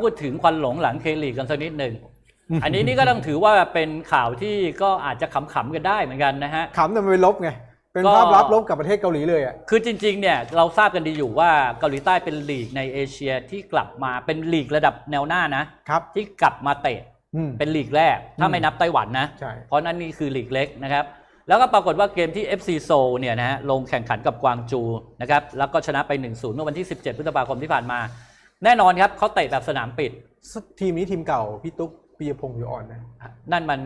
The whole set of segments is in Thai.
พูดถึงควันหลงหลังเคลีกกันสักนิดหนึ่ง อันนี้นี่ก็ต้องถือว่าเป็นข่าวที่ก็อาจจะขำๆกันได้เหมือนกันนะฮะ ขำแต่มันเป็นลบไง เป็นก็ภาพลับลบกับประเทศเกาหลีเลยอะ คือจริงๆเนี่ยเราทราบกันดีอยู่ว่าเกาหลีใต้เป็นลีกในเอเชียที่กลับมาเป็นลีกระดับแนวหน้านะครับที่กลับมาเตะอืมเป็นลีกแรก ถ้าอืมไม่นับไต้หวันนะใช่เพราะนั่นนี่คือลีกเล็กนะครับ แล้วก็ปรากฏว่าเกมที่ FC โซลเนี่ยนะฮะลงแข่งขันกับกวางจูนะครับแล้วก็ชนะไป1-0เมื่อวันที่ 17 พฤษภาคมที่ผ่านมา แน่นอนครับเขาเตะแบบสนามปิด ทีมนี้ทีมเก่าพี่ตุ๊กปียพงศ์อยู่อ่อนนะ นั่นมัน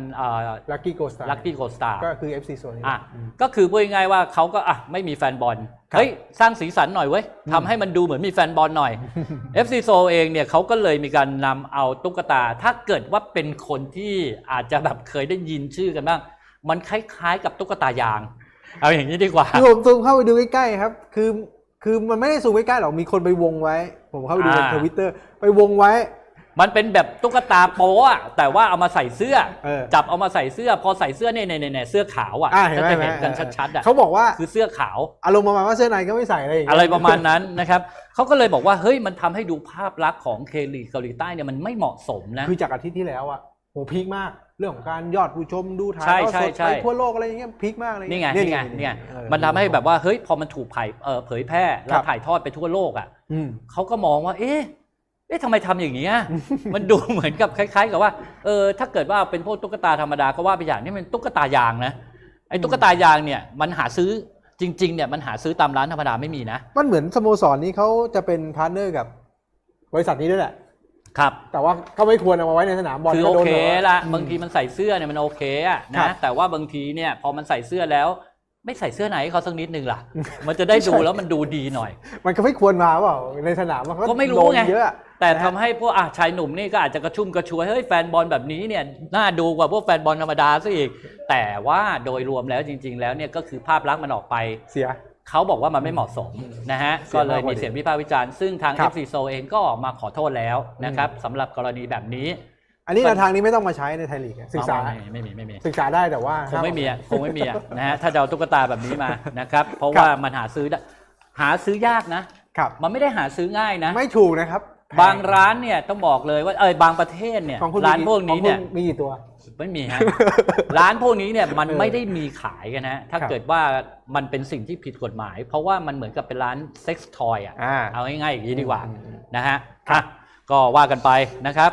ลักกี้โกสตาร์ลักกี้โกสตาร์ก็คือ FC โซนอะก็คือพูดง่ายๆว่าเขาก็อะไม่มีแฟนบอลครับเฮ้ยสร้างสีสันหน่อยเว้ยทำให้มันดูเหมือนมีแฟนบอลหน่อย FC s o เองเนี่ยเขาก็เลยมีการนำเอาตุ๊กตา ถ้าเกิดว่าเป็นคนที่อาจจะแบบเคยได้ยินชื่อกันบ้าง มันคล้ายๆกับตุ๊กตายาง เอาอย่างนี้ดีกว่าคือผมซูมเข้าไปดูใกล้ๆครับ คือ คือมันไม่ได้ซูมใกล้ๆหรอกมีคนไปวงไว้ ผมเข้าไปดูในอ่า ทวิตเตอร์ไปวงไว้ มันเป็นแบบตุ๊กตาโป๊อะแต่ว่าเอามาใส่เสื้อ เออ จับเอามาใส่เสื้อ พอใส่เสื้อเนี่ยเนี่ยเนี่ยเสื้อขาวอะอ่าเห็นก็ไหมจะเห็นห็กันไหมชัดๆอะเขาบอกว่าคือเสื้อขาว อารมณ์ประมาณว่าเสื้อในก็ไม่ใส่อะไรอย่างเงี้ย อะไรประมาณนั้นนะครับ เขาก็เลยบอกว่าเฮ้ยมันทำให้ดูภาพลักษณ์ของเคลีเกาหลีใต้เนี่ยมันไม่เหมาะสมนะ คือจากอาทิตย์ที่แล้วอะ โหพีคมาก เรื่องของการยอดผู้ชมดูถ่ายใช่ทอดใช่สดใช่ ไปทั่วโลกอะไรอย่างเงี้ยพีคมากเลยนี่ไงเยนี่ไงนี่ไงเออ มันทำให้แบบว่าเฮ้ยพอมันถูกเผยเอ่อเผยแพร่แล้ครัวบถ่ายทอดไปทั่วโลกอะอืม เขาก็มองว่า เอ๊ะเอ๊ะทำไมทำอย่างเงี้ย มันดูเหมือนกับคล้ายๆ กับว่าเออถ้าเกิดว่าเป็นพวกตุ๊กตาธรรมดาก็ว่าไปอย่างนี้มันตุ๊กตายางนะไอ้ตุ๊กตายางเนี่ยมันหาซื้อจริงๆเนี่ยมันหาซื้อตามร้านธรรมดาไม่มีนะ มันเหมือนสโมสรนี้เขาจะเป็นพาร์ทเนอร์กับบริษัทนี้ด้วยแหละ ครับ แต่ว่าก็ไม่ควรเอามาไว้ในสนามบอลคือก็โอโดนเคแบบว่าละอืมบางทีมันใส่เสื้อเนี่ยมันโอเคอะครันะบแต่ว่าบางทีเนี่ยพอมันใส่เสื้อแล้ว ไม่ใส่เสื้อไหนให้เขาสักนิดนึงล่ะ มันจะได้ดูแล้วมันดูดีหน่อย มันก็ไม่ควรมาเปล่าในสนามมันก็ไม่รู้โดนไงเยอะแต่ทำให้พวกอะชายหนุ่มนี่ก็อาจจะกระชุ่มกระชวยเฮ้ยแฟนบอลแบบนี้เนี่ยน่าดูกว่าพวกแฟนบอลธรรมดาซะอีก แต่ว่าโดยรวมแล้วจริง ๆ แล้วเนี่ยก็คือภาพลักษณ์มันออกไปเสีย เขาบอกว่ามันไม่เหมาะสมนะฮะเสียก็เลยมากกว่ามีเสียงวิพากษ์วิจารณ์ซึ่งทางครับ FC โซเองก็ออกมาขอโทษแล้วนะครับสำหรับกรณีแบบนี้ อันนี้แนวทางนี้ไม่ต้องมาใช้ในไทยลีกอะศึกษาไม่มีไม่มีไม่มี ศึกษาได้แต่ว่าคงไม่มีอะคงไม่มีอะนะฮะถ้าจะเอาตุ๊กตาแบบนี้มานะครับ เพราะครับว่ามันหาซื้อได้หาซื้อยากนะ ครับ มันไม่ได้หาซื้อง่ายนะ ไม่ถูกนะครับ บางร้านเนี่ยต้องบอกเลยว่าเออบางประเทศเนี่ยของคุณร้านพวกนี้เนี่ยของคุณมีกี่ตัว ไม่มีฮะร้านพวกนี้เนี่ยมันเออไม่ได้มีขายกันนะถ้าครับเกิดว่ามันเป็นสิ่งที่ผิดกฎหมาย เพราะว่ามันเหมือนกับเป็นร้านเซ็กซ์ทอยอะอ่าเอาง่ายๆอย่างนี้ดีกว่าอืมอืมนะฮะอะก็ว่ากันไปนะครับ